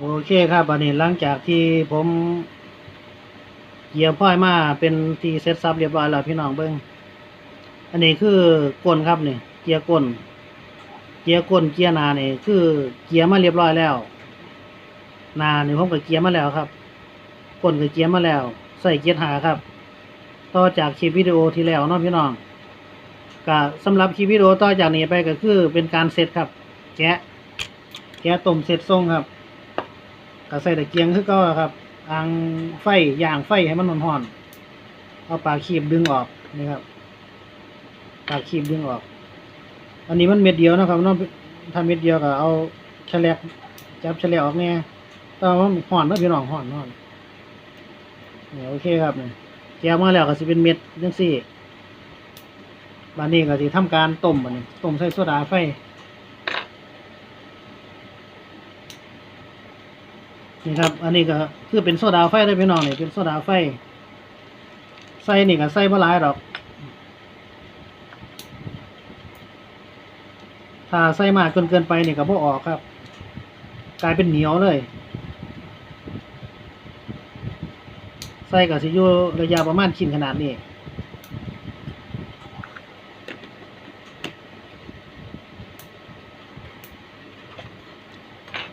โอเคครับอันนี้หลังจากที่ผมเยียบพ้อยมาเป็นที่เซตซับเรียบร้อยแล้วพี่น้องเบิ้งอันนี้คือกลครับนี่เกียร์กลเกียร์กลเกียร์นาเนี่คือเกียร์มาเรียบร้อยแล้ว นาเนี่ผมก็เกียร์มาแล้วครับกลก็เกียร์มาแล้ว ใส่เกียร์หาครับ ต่อจากคลิปวิดีโอที่แล้วเนาะพี่น้องก็สำหรับคลิปวิดีโอต่อจากนี้ไปก็คือเป็นการเซตครับ แกะแกะต้มเสร็จทรงครับ ก็ใส่ตะเกียงคือก็ครับอังไฟย่างไฟให้มันร้อนๆเอาปากคีบดึงออกนี่ครับปากคีบดึงออก อันนี้มันเม็ดเดียวนะครับนาะถ้าเม็ดเดียวก็เอาแฉลกจับแฉลกออกเนี่ยแต่ว่าห่อนเนาะพี่น้องห่อนห่อนเนี่ยโอเคครับเนี่ยแกะมาแล้วก็สิเป็นเม็ดจังซี่บานนี้ก็สิทำการต้มบัดนี้ต้มใส่โซดาไฟ นี่ครับ อันนี้ก็คือเป็นโซดาไฟได้พี่น้องนี่เป็นโซดาไฟ ใส่นี่ก็ใส่บ่หลายดอก ถ้าใส่มากจนเกินไปนี่ก็บ่ออกครับ กลายเป็นเหนียวเลย ใส่ก็สิอยู่ระยะประมาณชิ้นขนาดนี้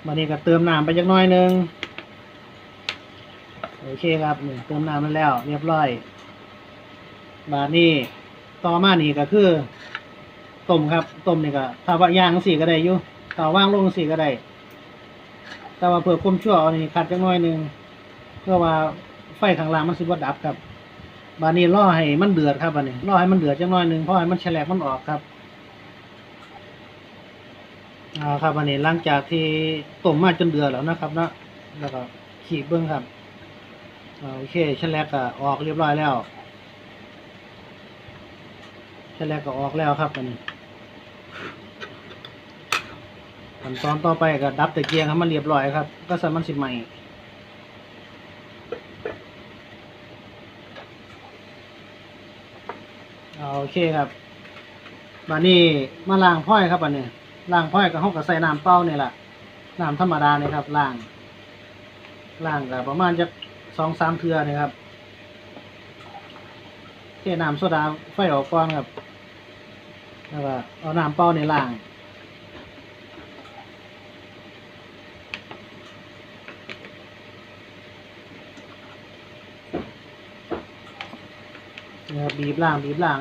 บันนี้ก็เติมน้ำไปจักน้อยหนึง เคครับนี่เติมน้ำมันแล้ว เรียบร้อย บาดนี้ต่อมานี่ก็คือต้มครับต้มนี่ก็ถ้าว่าย่างสีก็ได้อยู่ถ้าว่างลงสีก็ได้ แต่ว่าเพื่อความชั่วเอานี่ขัดจักหน้อยหนึ่งเพื่อว่าไฟข้างล่างมันสิบ่ดับครับ บาดนี้รอให้มันเดือดครับบาดนี้รอให้มันเดือดจักหน้อยหนึ่งเพราะให้มันแฉลกมันออกครับอ่าครับอันนี้หลังจากที่ต้มมาจนเดือดแล้วนะครับนะแล้วก็ขีดเบิ้องครับ โอเคชั้นแรกก็ออกเรียบร้อยแล้วชั้นแรกก็ออกแล้วครับอันนี้ขั้นตอนต่อไปก็ดับตะเกียงให้มันเรียบร้อยครับ ก็ใส่มันสิใหม่โอเคครับมานี่มาล้างพ้อยครับอันนี้ล้างพ้อยกับห้องกับใส่น้ำเปล่าเนี่ยแหละน้ำธรรมดาเนี่ยครับล้างล้างกับประมาณจะ สองสามเทือนี่ยครับเทน้ำโซดาไฟออกก่อนครับแล้วก็เอาน้ำเปล่าในล้างนะครับบีบล้างบีบล้าง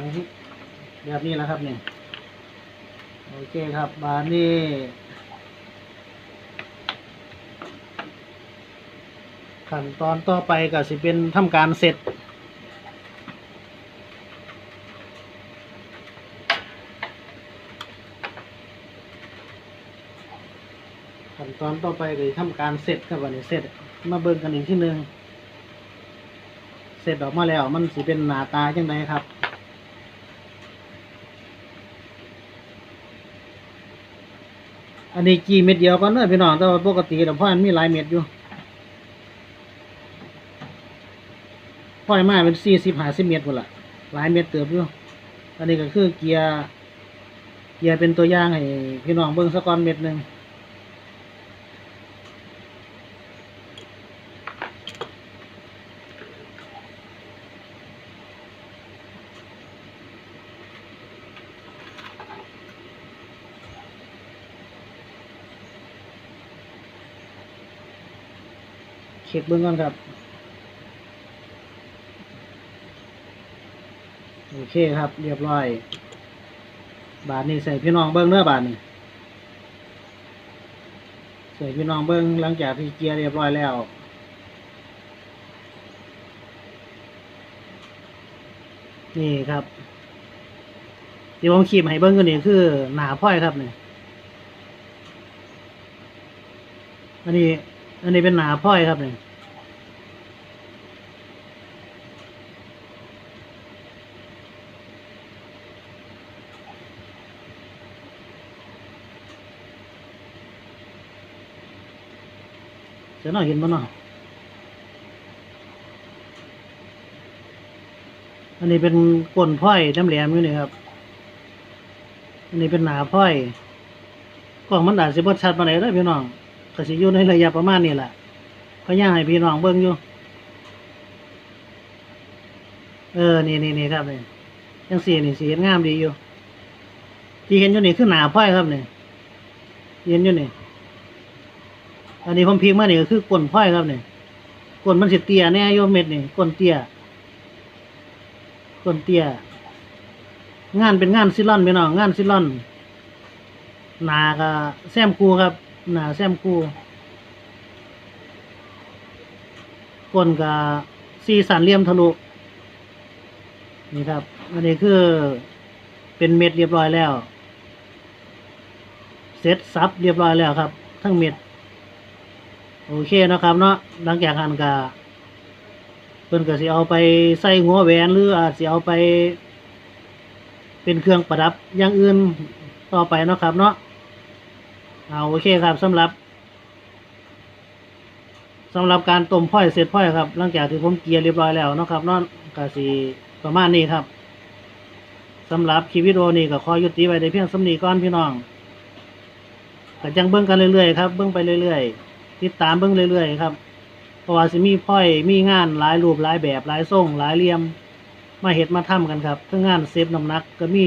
แบบนี้แหละครับเนี่ยโอเคครับบานนี้ ขั้นตอนต่อไปก็สิเป็นทำการเสร็จ ขั้นตอนต่อไปก็สิทำการเสร็จครับวันนี้เสร็จมาเบิ่งกันอีกที่หนึ่งเสร็จออกมาแล้วมันสิเป็นหน้าตาจังไดครับอันนี้กี่เม็ดเดียวก็เนอพี่น้องแต่ว่าปกติแต่พ่อมันมีหลายเม็ดอยู่ พ่อยมาเป็นสี่สิบห้าสิบเม็ดหมดละหลายเม็ดเติบอยู่อันนี้ก็คือเกียร์เกียร์เป็นตัวอย่างให้พี่น้องเบิ่งสักก้อนเม็ดหนึ่งเช็คเบิ่งก่อนครับ โอ เคครับ เรียบร้อย บาทนี้ใส่พี่น้องเบิ้งเนื้อบาทนี้ใส่พี่น้องเบิ้งหลังจากที่เกียร์เรียบร้อยแล้วนี่ครับเดี๋ยวผมขีดให้เบิ้งกันนี่คือหนาพ้อยครับเนี่ยอันนี้ อันนี้เป็นหนาพ้อยครับเนี่ย จะน่าเห็นบ่เนาะอันนี้เป็นก้นพ้อยน้ำแหลมอยู่นี่ครับ อันนี้เป็นหนาพ้อยกล้องมันอาจสิบ่ชัดปานใดเด้อพี่น้องขก็สิอยู่ในระยะประมาณนี้แหละพยายามให้พี่น้องเบิ่งอยู่ เออ นี่นี่นี่ครับนี่จังสีนี่สีงามดีอยู่ ที่เห็นอยู่นี่คือหนาพ้อยครับนี่เห็นอยู่นี่ อันนี้ผมพิมพ์มาเนี่ก็คือกลนพ้อยครับเนี่ยกลนมันสิเตียแน่โยมเม็ดนี่กลนเตียกลนเตีย งานเป็นงานซิลอนพี่น้องงานซิลอนหนาก็แซมคูครับ หนาแซมคูกลนกับสีสันเลี่ยมทะลุนี่ครับ อันนี้คือเป็นเม็ดเรียบร้อยแล้ว เสร็จซับเรียบร้อยแล้วครับ ทั้งเม็ด โอเคนะครับเนาะหลังจากหันกาเพิ่นก็สิเอาไปใส่หัวแหวนหรืออาจสิเอาไปเป็นเครื่องประดับอย่างอื่นต่อไปนะครับเนาะเอาโอเคครับสำหรับสำหรับการต้มพ้อยเสร็จพ้อยครับ หลังจากที่ผมเกลียเรียบร้อยแล้วนะครับเนาะก็สิประมาณนี้ครับสำหรับคลิปวิดีโอนี้ก็ขอยุติไว้ในเพียงสำนีก่อนพี่น้องก็จังเบิ่งกันเรื่อยๆครับ เบิ่งไปเรื่อยๆ ติดตามเบิ่งเรื่อยๆครับ เพราะว่าสิมีพ้อยมีงานหลายรูปหลายแบบหลายทรงหลายเหลี่ยม มาเฮ็ดมาทำกันครับทั้งงานเซฟน้ำหนักก็มี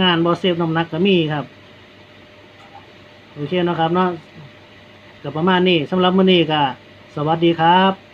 งานบอเซฟน้ำหนักก็มีครับโอเคนะครับเนาะกับประมาณนี้สำหรับมื้อนี้ก็สวัสดีครับ